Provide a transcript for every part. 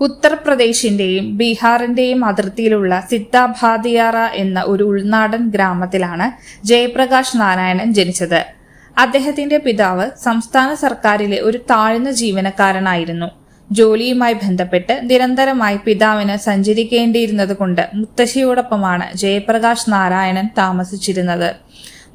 ഉത്തർപ്രദേശിന്റെയും ബീഹാറിന്റെയും അതിർത്തിയിലുള്ള സിത്താഭാദിയാറ എന്ന ഒരു ഉൾനാടൻ ഗ്രാമത്തിലാണ് ജയപ്രകാശ് നാരായണൻ ജനിച്ചത്. അദ്ദേഹത്തിന്റെ പിതാവ് സംസ്ഥാന സർക്കാരിലെ ഒരു താഴ്ന്ന ജീവനക്കാരനായിരുന്നു. ജോലിയുമായി ബന്ധപ്പെട്ട് നിരന്തരമായി പിതാവിന് സഞ്ചരിക്കേണ്ടിയിരുന്നതുകൊണ്ട് മുത്തശ്ശിയോടൊപ്പമാണ് ജയപ്രകാശ് നാരായണൻ താമസിച്ചിരുന്നത്.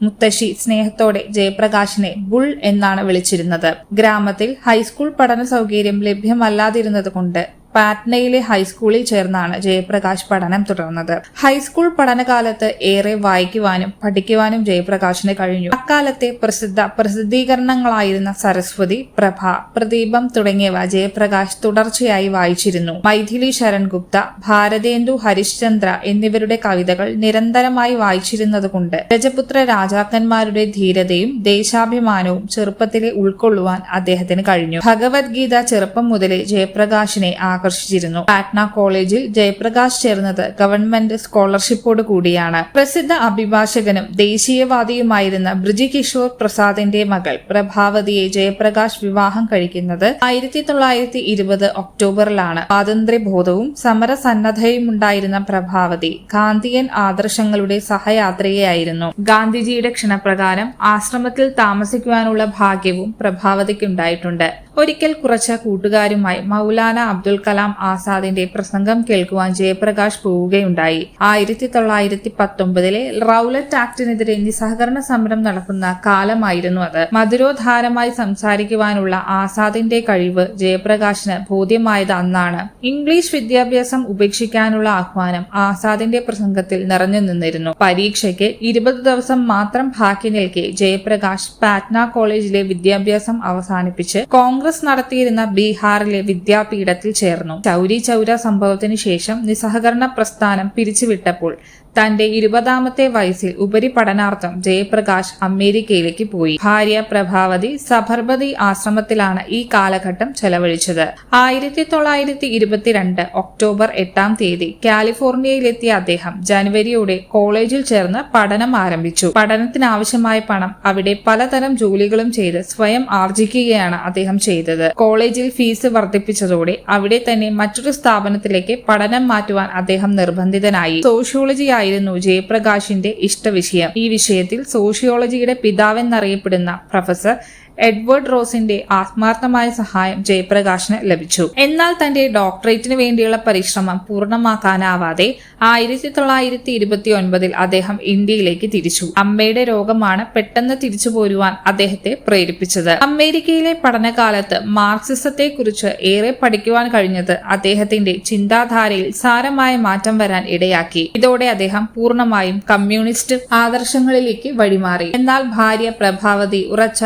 മുത്തശ്ശി സ്നേഹത്തോടെ ജയപ്രകാശിനെ ബുൾ എന്നാണ് വിളിച്ചിരുന്നത്. ഗ്രാമത്തിൽ ഹൈസ്കൂൾ പഠന സൗകര്യം ലഭ്യമല്ലാതിരുന്നതുകൊണ്ട് പാറ്റ്നയിലെ ഹൈസ്കൂളിൽ ചേർന്നാണ് ജയപ്രകാശ് പഠനം തുടർന്നത്. ഹൈസ്കൂൾ പഠനകാലത്ത് ഏറെ വായിക്കുവാനും പഠിക്കുവാനും ജയപ്രകാശിന് കഴിഞ്ഞു. അക്കാലത്തെ പ്രസിദ്ധ പ്രസിദ്ധീകരണങ്ങളായിരുന്ന സരസ്വതി പ്രഭ പ്രദീപം തുടങ്ങിയവ ജയപ്രകാശ് തുടർച്ചയായി വായിച്ചിരുന്നു. മൈഥിലി ശരൺ ഗുപ്ത ഭാരതേന്ദു ഹരിശ്ചന്ദ്ര എന്നിവരുടെ കവിതകൾ നിരന്തരമായി വായിച്ചിരുന്നതുകൊണ്ട് രജപുത്ര രാജാക്കന്മാരുടെ ധീരതയും ദേശാഭിമാനവും ചെറുപ്പത്തിലെ ഉൾക്കൊള്ളുവാൻ അദ്ദേഹത്തിന് കഴിഞ്ഞു. ഭഗവത്ഗീത ചെറുപ്പം മുതലേ ജയപ്രകാശിനെ ആകർഷിച്ചിരുന്നു. പാറ്റ്ന കോളേജിൽ ജയപ്രകാശ് ചേർന്നത് ഗവൺമെന്റ് സ്കോളർഷിപ്പോട് കൂടിയാണ്. പ്രസിദ്ധ അഭിഭാഷകനും ദേശീയവാദിയുമായിരുന്ന ബ്രിജി കിഷോർ പ്രസാദിന്റെ മകൾ പ്രഭാവതിയെ ജയപ്രകാശ് വിവാഹം കഴിക്കുന്നത് ആയിരത്തി തൊള്ളായിരത്തി ഇരുപത് ഒക്ടോബറിലാണ്. സ്വാതന്ത്ര്യബോധവും സമരസന്നദ്ധയും ഉണ്ടായിരുന്ന പ്രഭാവതി ഗാന്ധിയൻ ആദർശങ്ങളുടെ സഹയാത്രികയായിരുന്നു ഗാന്ധിജിയുടെ ക്ഷണപ്രകാരം ആശ്രമത്തിൽ താമസിക്കുവാനുള്ള ഭാഗ്യവും പ്രഭാവതിക്കുണ്ടായിട്ടുണ്ട്. ഒരിക്കൽ കുറച്ച കൂട്ടുകാരുമായി മൗലാന അബ്ദുൽ കലാം ആസാദിന്റെ പ്രസംഗം കേൾക്കുവാൻ ജയപ്രകാശ് പോവുകയുണ്ടായി. ആയിരത്തി തൊള്ളായിരത്തി പത്തൊമ്പതിലെ റൌലറ്റ് ആക്ടിനെതിരെ നിസ്സഹകരണ സമരം നടക്കുന്ന കാലമായിരുന്നു അത്. മധുരോധാരമായി സംസാരിക്കുവാനുള്ള ആസാദിന്റെ കഴിവ് ജയപ്രകാശിന് ബോധ്യമായത് അന്നാണ്. ഇംഗ്ലീഷ് വിദ്യാഭ്യാസം ഉപേക്ഷിക്കാനുള്ള ആഹ്വാനം ആസാദിന്റെ പ്രസംഗത്തിൽ നിറഞ്ഞു നിന്നിരുന്നു. പരീക്ഷയ്ക്ക് ഇരുപത് ദിവസം മാത്രം ബാക്കി നിൽക്കെ ജയപ്രകാശ് പാറ്റ്ന കോളേജിലെ വിദ്യാഭ്യാസം അവസാനിപ്പിച്ച് കോൺഗ്രസ് നടത്തിയിരുന്ന ബീഹാറിലെ വിദ്യാപീഠത്തിൽ ചേർന്നു. ചൗരി ചൗര സംഭവത്തിന് ശേഷം നിസ്സഹകരണ പ്രസ്ഥാനം പിരിച്ചുവിട്ടപ്പോൾ തന്റെ ഇരുപതാമത്തെ വയസ്സിൽ ഉപരിപഠനാർത്ഥം ജയപ്രകാശ് അമേരിക്കയിലേക്ക് പോയി. ഭാര്യ പ്രഭാവതി സബർമതി ആശ്രമത്തിലാണ് ഈ കാലഘട്ടം ചെലവഴിച്ചത്. ആയിരത്തി തൊള്ളായിരത്തി ഇരുപത്തിരണ്ട് ഒക്ടോബർ എട്ടാം തീയതി കാലിഫോർണിയയിലെത്തിയ അദ്ദേഹം ജനുവരിയോടെ കോളേജിൽ ചേർന്ന് പഠനം ആരംഭിച്ചു. പഠനത്തിനാവശ്യമായ പണം അവിടെ പലതരം ജോലികളും ചെയ്ത് സ്വയം ആർജിക്കുകയാണ് അദ്ദേഹം ചെയ്തത്. കോളേജിൽ ഫീസ് വർദ്ധിപ്പിച്ചതോടെ അവിടെ തന്നെ മറ്റൊരു സ്ഥാപനത്തിലേക്ക് പഠനം മാറ്റുവാൻ അദ്ദേഹം നിർബന്ധിതനായി. സോഷ്യോളജി ആയിരുന്നു ജയപ്രകാശിന്റെ ഇഷ്ടവിഷയം. ഈ വിഷയത്തിൽ സോഷ്യോളജിയുടെ പിതാവെന്നറിയപ്പെടുന്ന പ്രൊഫസർ എഡ്വേർഡ് റോസിന്റെ ആത്മാർത്ഥമായ സഹായം ജയപ്രകാശിന് ലഭിച്ചു. എന്നാൽ തന്റെ ഡോക്ടറേറ്റിന് വേണ്ടിയുള്ള പരിശ്രമം പൂർണമാക്കാനാവാതെ ആയിരത്തി തൊള്ളായിരത്തി ഇരുപത്തി ഒൻപതിൽ അദ്ദേഹം ഇന്ത്യയിലേക്ക് തിരിച്ചു. അമ്മയുടെ രോഗമാണ് പെട്ടെന്ന് തിരിച്ചു പോരുവാൻ അദ്ദേഹത്തെ പ്രേരിപ്പിച്ചത്. അമേരിക്കയിലെ പഠനകാലത്ത് മാർക്സിസത്തെ കുറിച്ച് ഏറെ പഠിക്കുവാൻ കഴിഞ്ഞത് അദ്ദേഹത്തിന്റെ ചിന്താധാരയിൽ സാരമായ മാറ്റം വരാൻ ഇടയാക്കി. ഇതോടെ അദ്ദേഹം പൂർണമായും കമ്മ്യൂണിസ്റ്റ് ആദർശങ്ങളിലേക്ക് വഴിമാറി. എന്നാൽ ഭാര്യ പ്രഭാവതി ഉറച്ച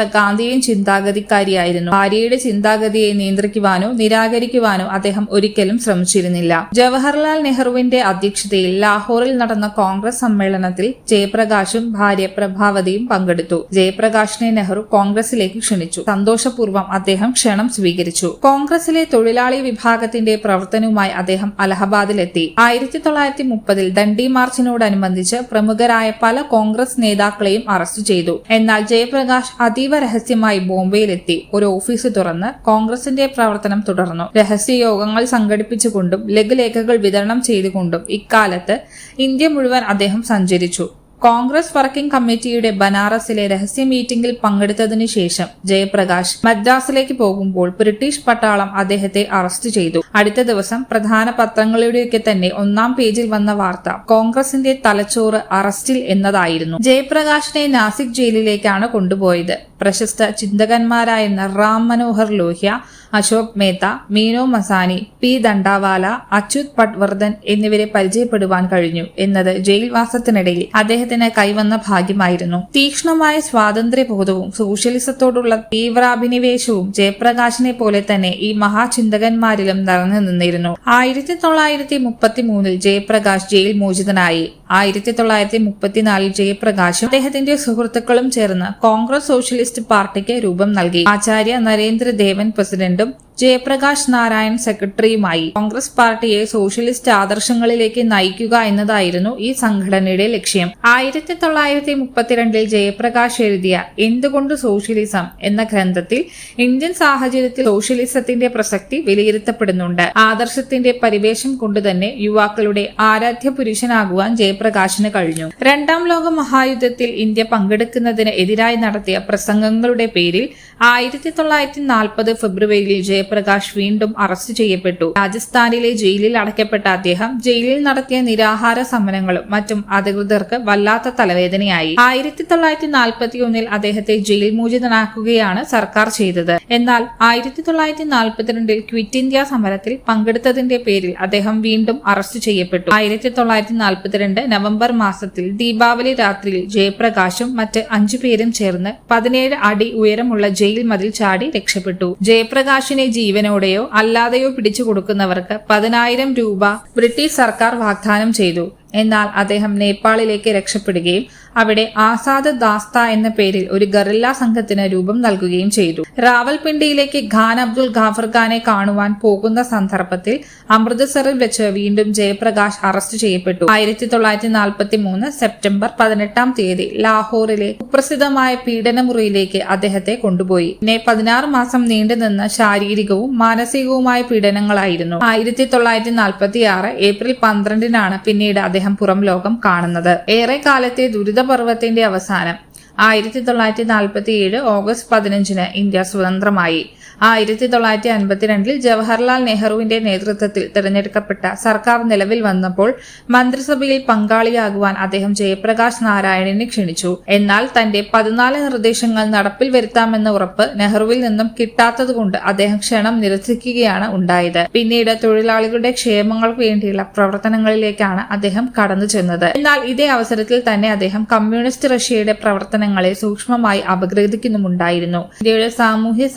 ഗാന്ധിയൻ ചിന്താഗതിക്കാരിയായിരുന്നു. ഭാര്യയുടെ ചിന്താഗതിയെ നിയന്ത്രിക്കുവാനോ നിരാകരിക്കുവാനോ അദ്ദേഹം ഒരിക്കലും ശ്രമിച്ചിരുന്നില്ല. ജവഹർലാൽ നെഹ്റുവിന്റെ അധ്യക്ഷതയിൽ ലാഹോറിൽ നടന്ന കോൺഗ്രസ് സമ്മേളനത്തിൽ ജയപ്രകാശും ഭാര്യ പ്രഭാവതിയും പങ്കെടുത്തു. ജയപ്രകാശിനെ നെഹ്റു കോൺഗ്രസിലേക്ക് ക്ഷണിച്ചു. സന്തോഷപൂർവം അദ്ദേഹം ക്ഷണം സ്വീകരിച്ചു. കോൺഗ്രസിലെ തൊഴിലാളി വിഭാഗത്തിന്റെ പ്രവർത്തനവുമായി അദ്ദേഹം അലഹബാദിലെത്തി. ആയിരത്തി തൊള്ളായിരത്തി മുപ്പതിൽ ദണ്ഡി മാർച്ചിനോടനുബന്ധിച്ച് പ്രമുഖരായ പല കോൺഗ്രസ് നേതാക്കളെയും അറസ്റ്റ് ചെയ്തു. എന്നാൽ ജയപ്രകാശ് അതീവ രഹസ്യമായി ബോംബെയിലെത്തി. ഒരു ഓഫീസ് തുറന്ന് കോൺഗ്രസിന്റെ പ്രവർത്തനം തുടർന്നു. രഹസ്യയോഗങ്ങൾ സംഘടിപ്പിച്ചുകൊണ്ടും ലഘുലേഖകൾ വിതരണം ചെയ്തുകൊണ്ടും ഇക്കാലത്ത് ഇന്ത്യ മുഴുവൻ അദ്ദേഹം സഞ്ചരിച്ചു. കോൺഗ്രസ് വർക്കിംഗ് കമ്മിറ്റിയുടെ ബനാറസിലെ രഹസ്യ മീറ്റിംഗിൽ പങ്കെടുത്തതിനു ശേഷം ജയപ്രകാശ് മദ്രാസിലേക്ക് പോകുമ്പോൾ ബ്രിട്ടീഷ് പട്ടാളം അദ്ദേഹത്തെ അറസ്റ്റ് ചെയ്തു. അടുത്ത ദിവസം പ്രധാന പത്രങ്ങളുടെയൊക്കെ തന്നെ ഒന്നാം പേജിൽ വന്ന വാർത്ത കോൺഗ്രസിന്റെ തലച്ചോറ് അറസ്റ്റിൽ എന്നതായിരുന്നു. ജയപ്രകാശിനെ നാസിക് ജയിലിലേക്കാണ് കൊണ്ടുപോയത്. പ്രശസ്ത ചിന്തകന്മാരായിരുന്ന റാം മനോഹർ ലോഹ്യ അശോക് മേത്ത മീനോ മസാനി പി ദണ്ഡാവാല അച്യുത് പട്വർദ്ധൻ എന്നിവരെ പരിചയപ്പെടുവാൻ കഴിഞ്ഞു എന്നത് ജയിൽവാസത്തിനിടയിൽ അദ്ദേഹത്തിന് കൈവന്ന ഭാഗ്യമായിരുന്നു. തീക്ഷ്ണമായ സ്വാതന്ത്ര്യബോധവും സോഷ്യലിസത്തോടുള്ള തീവ്രാഭിനിവേശവും ജയപ്രകാശിനെ പോലെ തന്നെ ഈ മഹാചിന്തകന്മാരിലും നിറഞ്ഞു നിന്നിരുന്നു. ആയിരത്തി തൊള്ളായിരത്തി മുപ്പത്തി മൂന്നിൽ ജയപ്രകാശ് ജയിൽ മോചിതനായി. ആയിരത്തി തൊള്ളായിരത്തി മുപ്പത്തിനാലിൽ ജയപ്രകാശും അദ്ദേഹത്തിന്റെ സുഹൃത്തുക്കളും ചേർന്ന് കോൺഗ്രസ് സോഷ്യലിസ്റ്റ് പാർട്ടിക്ക് രൂപം നൽകി. ആചാര്യ നരേന്ദ്രദേവൻ പ്രസിഡന്റും ജയപ്രകാശ് നാരായൺ സെക്രട്ടറിയുമായി കോൺഗ്രസ് പാർട്ടിയെ സോഷ്യലിസ്റ്റ് ആദർശങ്ങളിലേക്ക് നയിക്കുക എന്നതായിരുന്നു ഈ സംഘടനയുടെ ലക്ഷ്യം. ആയിരത്തി തൊള്ളായിരത്തി മുപ്പത്തിരണ്ടിൽ ജയപ്രകാശ് എഴുതിയ എന്തുകൊണ്ട് സോഷ്യലിസം എന്ന ഗ്രന്ഥത്തിൽ ഇന്ത്യൻ സാഹചര്യത്തിൽ സോഷ്യലിസത്തിന്റെ പ്രസക്തി വിലയിരുത്തപ്പെടുന്നുണ്ട്. ആദർശത്തിന്റെ പരിവേഷം കൊണ്ടുതന്നെ യുവാക്കളുടെ ആരാധ്യ പുരുഷനാകുവാൻ ജയപ്രകാശിന് കഴിഞ്ഞു. രണ്ടാം ലോക മഹായുദ്ധത്തിൽ ഇന്ത്യ പങ്കെടുക്കുന്നതിന് എതിരായി നടത്തിയ പ്രസംഗങ്ങളുടെ പേരിൽ ആയിരത്തി തൊള്ളായിരത്തി നാൽപ്പത് ഫെബ്രുവരിയിൽ ജയപ്രകാശ് വീണ്ടും അറസ്റ്റ് ചെയ്യപ്പെട്ടു. രാജസ്ഥാനിലെ ജയിലിൽ അടയ്ക്കപ്പെട്ട അദ്ദേഹം ജയിലിൽ നടത്തിയ നിരാഹാര സമരങ്ങളും മറ്റും അധികൃതർക്ക് വല്ലാത്ത തലവേദനയായി. ആയിരത്തി തൊള്ളായിരത്തി നാൽപ്പത്തി ഒന്നിൽ അദ്ദേഹത്തെ ജയിൽ മോചിതനാക്കുകയാണ് സർക്കാർ ചെയ്തത്. എന്നാൽ ആയിരത്തി തൊള്ളായിരത്തി നാൽപ്പത്തിരണ്ടിൽ ക്വിറ്റ് ഇന്ത്യ സമരത്തിൽ പങ്കെടുത്തതിന്റെ പേരിൽ അദ്ദേഹം വീണ്ടും അറസ്റ്റ് ചെയ്യപ്പെട്ടു. ആയിരത്തി തൊള്ളായിരത്തി നാൽപ്പത്തിരണ്ട് നവംബർ മാസത്തിൽ ദീപാവലി രാത്രിയിൽ ജയപ്രകാശും മറ്റ് അഞ്ചു പേരും ചേർന്ന് പതിനേഴ് അടി ഉയരമുള്ള ജയിൽ മതിൽ ചാടി രക്ഷപ്പെട്ടു. ജയപ്രകാശിനെ ജീവനോടെയോ അല്ലാതെയോ പിടിച്ചു കൊടുക്കുന്നവർക്ക് പതിനായിരം രൂപ ബ്രിട്ടീഷ് സർക്കാർ വാഗ്ദാനം ചെയ്തു. എന്നാൽ അദ്ദേഹം നേപ്പാളിലേക്ക് രക്ഷപ്പെടുകയും അവിടെ ആസാദ് ദാസ്ത എന്ന പേരിൽ ഒരു ഗറില്ല സംഘത്തിന് രൂപം നൽകുകയും ചെയ്തു. റാവൽപിണ്ടിയിലേക്ക് ഖാൻ അബ്ദുൽ ഖാഫർ ഖാനെ കാണുവാൻ പോകുന്ന സന്ദർഭത്തിൽ അമൃത്സറിൽ വെച്ച് വീണ്ടും ജയപ്രകാശ് അറസ്റ്റ് ചെയ്യപ്പെട്ടു. ആയിരത്തി തൊള്ളായിരത്തി നാൽപ്പത്തി മൂന്ന് സെപ്റ്റംബർ പതിനെട്ടാം തീയതി ലാഹോറിലെ കുപ്രസിദ്ധമായ പീഡനമുറിയിലേക്ക് അദ്ദേഹത്തെ കൊണ്ടുപോയി. പിന്നെ പതിനാറ് മാസം നീണ്ടുനിന്ന ശാരീരികവും മാനസികവുമായ പീഡനങ്ങളായിരുന്നു. ആയിരത്തി തൊള്ളായിരത്തി നാൽപ്പത്തി ആറ് ഏപ്രിൽ പന്ത്രണ്ടിനാണ് പിന്നീട് അദ്ദേഹം പുറം ലോകം കാണുന്നത്. ഏറെ കാലത്തെ ദുരിതപർവത്തിന്റെ അവസാനം ആയിരത്തി തൊള്ളായിരത്തി നാൽപ്പത്തി ഏഴ് ഓഗസ്റ്റ് പതിനഞ്ചിന് ഇന്ത്യ സ്വതന്ത്രമായി. ആയിരത്തി തൊള്ളായിരത്തി അൻപത്തിരണ്ടിൽ ജവഹർലാൽ നെഹ്റുവിന്റെ നേതൃത്വത്തിൽ തിരഞ്ഞെടുക്കപ്പെട്ട സർക്കാർ നിലവിൽ വന്നപ്പോൾ മന്ത്രിസഭയിൽ പങ്കാളിയാകുവാൻ അദ്ദേഹം ജയപ്രകാശ് നാരായണനെ ക്ഷണിച്ചു. എന്നാൽ തന്റെ പതിനാല് നിർദ്ദേശങ്ങൾ നടപ്പിൽ വരുത്താമെന്ന ഉറപ്പ് നെഹ്റുവിൽ നിന്നും കിട്ടാത്തതുകൊണ്ട് അദ്ദേഹം ക്ഷണം നിരസിക്കുകയാണ് ഉണ്ടായത്. പിന്നീട് തൊഴിലാളികളുടെ ക്ഷേമങ്ങൾക്ക് വേണ്ടിയുള്ള പ്രവർത്തനങ്ങളിലേക്കാണ് അദ്ദേഹം കടന്നു ചെന്നത്. എന്നാൽ ഇതേ അവസരത്തിൽ തന്നെ അദ്ദേഹം കമ്മ്യൂണിസ്റ്റ് റഷ്യയുടെ പ്രവർത്തനങ്ങളെ സൂക്ഷ്മമായി അപഗ്രഥിക്കുന്നുമുണ്ടായിരുന്നു. ഇന്ത്യയുടെ സാമൂഹ്യ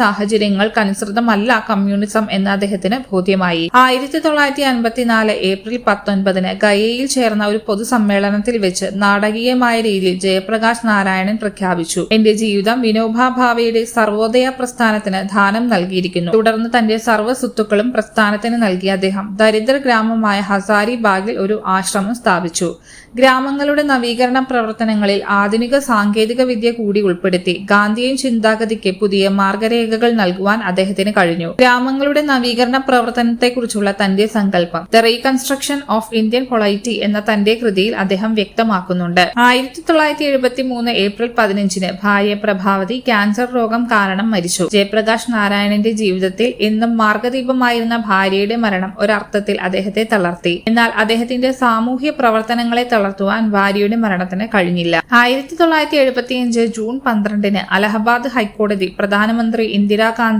സാഹചര്യങ്ങൾക്കനുസൃതമല്ല കമ്മ്യൂണിസം എന്ന് അദ്ദേഹത്തിന് ബോധ്യമായി. ആയിരത്തി തൊള്ളായിരത്തി അൻപത്തിനാല് ഏപ്രിൽ പത്തൊൻപതിന് ഗയയിൽ ചേർന്ന ഒരു പൊതുസമ്മേളനത്തിൽ വെച്ച് നാടകീയമായ രീതിയിൽ ജയപ്രകാശ് നാരായണൻ പ്രഖ്യാപിച്ചു. എന്റെ ജീവിതം വിനോബാ ഭാവയുടെ സർവോദയ പ്രസ്ഥാനത്തിന് ദാനം നൽകിയിരിക്കുന്നു. തുടർന്ന് തന്റെ സർവ സ്വത്തുക്കളും പ്രസ്ഥാനത്തിന് നൽകിയ അദ്ദേഹം ദരിദ്ര ഗ്രാമമായ ഹസാരി ബാഗിൽ ഒരു ആശ്രമം സ്ഥാപിച്ചു. ഗ്രാമങ്ങളുടെ നവീകരണ പ്രവർത്തനങ്ങളിൽ ആധുനിക സാങ്കേതിക വിദ്യ കൂടി ഉൾപ്പെടുത്തി ഗാന്ധിയൻ ചിന്താഗതിക്ക് പുതിയ മാർഗരേഖകൾ നൽകുവാൻ അദ്ദേഹത്തിന് കഴിഞ്ഞു. ഗ്രാമങ്ങളുടെ നവീകരണ പ്രവർത്തനത്തെക്കുറിച്ചുള്ള തന്റെ സങ്കല്പം the reconstruction of Indian polity എന്ന തന്റെ കൃതിയിൽ അദ്ദേഹം വ്യക്തമാക്കുന്നുണ്ട്. ആയിരത്തി തൊള്ളായിരത്തി എഴുപത്തി മൂന്ന് ഏപ്രിൽ പതിനഞ്ചിന് ഭാര്യ പ്രഭാവതി ക്യാൻസർ രോഗം കാരണം മരിച്ചു. ജയപ്രകാശ് നാരായണന്റെ ജീവിതത്തിൽ എന്നും മാർഗദീപമായിരുന്ന ഭാര്യയുടെ മരണം ഒരർത്ഥത്തിൽ അദ്ദേഹത്തെ തളർത്തി. എന്നാൽ അദ്ദേഹത്തിന്റെ സാമൂഹ്യ പ്രവർത്തനങ്ങളെ തളർത്തുവാൻ ഭാര്യയുടെ മരണത്തിന് കഴിഞ്ഞില്ല. ആയിരത്തി തൊള്ളായിരത്തി എഴുപത്തിയഞ്ച് ജൂൺ പന്ത്രണ്ടിന് അലഹബാദ് ഹൈക്കോടതി പ്രധാനമന്ത്രി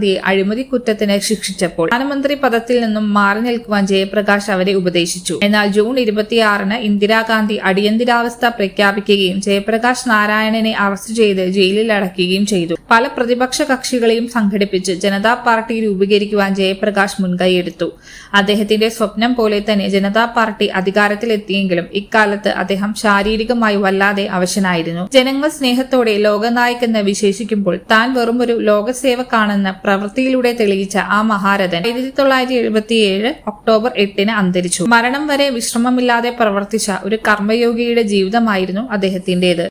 ഇന്ദിരാഗാന്ധിയെ അഴിമതി കുറ്റത്തിന് ശിക്ഷിച്ചപ്പോൾ പ്രധാനമന്ത്രി പദത്തിൽ നിന്നും മാറി നിൽക്കുവാൻ ജയപ്രകാശ് അവരെ ഉപദേശിച്ചു. എന്നാൽ ജൂൺ ഇരുപത്തിയാറിന് ഇന്ദിരാഗാന്ധി അടിയന്തരാവസ്ഥ പ്രഖ്യാപിക്കുകയും ജയപ്രകാശ് നാരായണനെ അറസ്റ്റ് ചെയ്ത് ജയിലിൽ അടയ്ക്കുകയും ചെയ്തു. പല പ്രതിപക്ഷ കക്ഷികളെയും സംഘടിപ്പിച്ച് ജനതാ പാർട്ടി രൂപീകരിക്കുവാൻ ജയപ്രകാശ് മുൻകൈയെടുത്തു. അദ്ദേഹത്തിന്റെ സ്വപ്നം പോലെ തന്നെ ജനതാ പാർട്ടി അധികാരത്തിലെത്തിയെങ്കിലും ഇക്കാലത്ത് അദ്ദേഹം ശാരീരികമായി വല്ലാതെ അവശനായിരുന്നു. ജനങ്ങൾ സ്നേഹത്തോടെ ലോകനായകെന്ന് വിശേഷിക്കുമ്പോൾ താൻ വെറുമൊരു ലോകസേവക്കാണെന്ന് ലോകസേവക്കാണെന്ന് പ്രവൃത്തിയിലൂടെ തെളിയിച്ച ആ മഹാരഥൻ ആയിരത്തി തൊള്ളായിരത്തി എഴുപത്തിയേഴ് ഒക്ടോബർ എട്ടിന് അന്തരിച്ചു. മരണം വരെ വിശ്രമമില്ലാതെ പ്രവർത്തിച്ച ഒരു കർമ്മയോഗിയുടെ ജീവിതമായിരുന്നു അദ്ദേഹത്തിന്റേത്.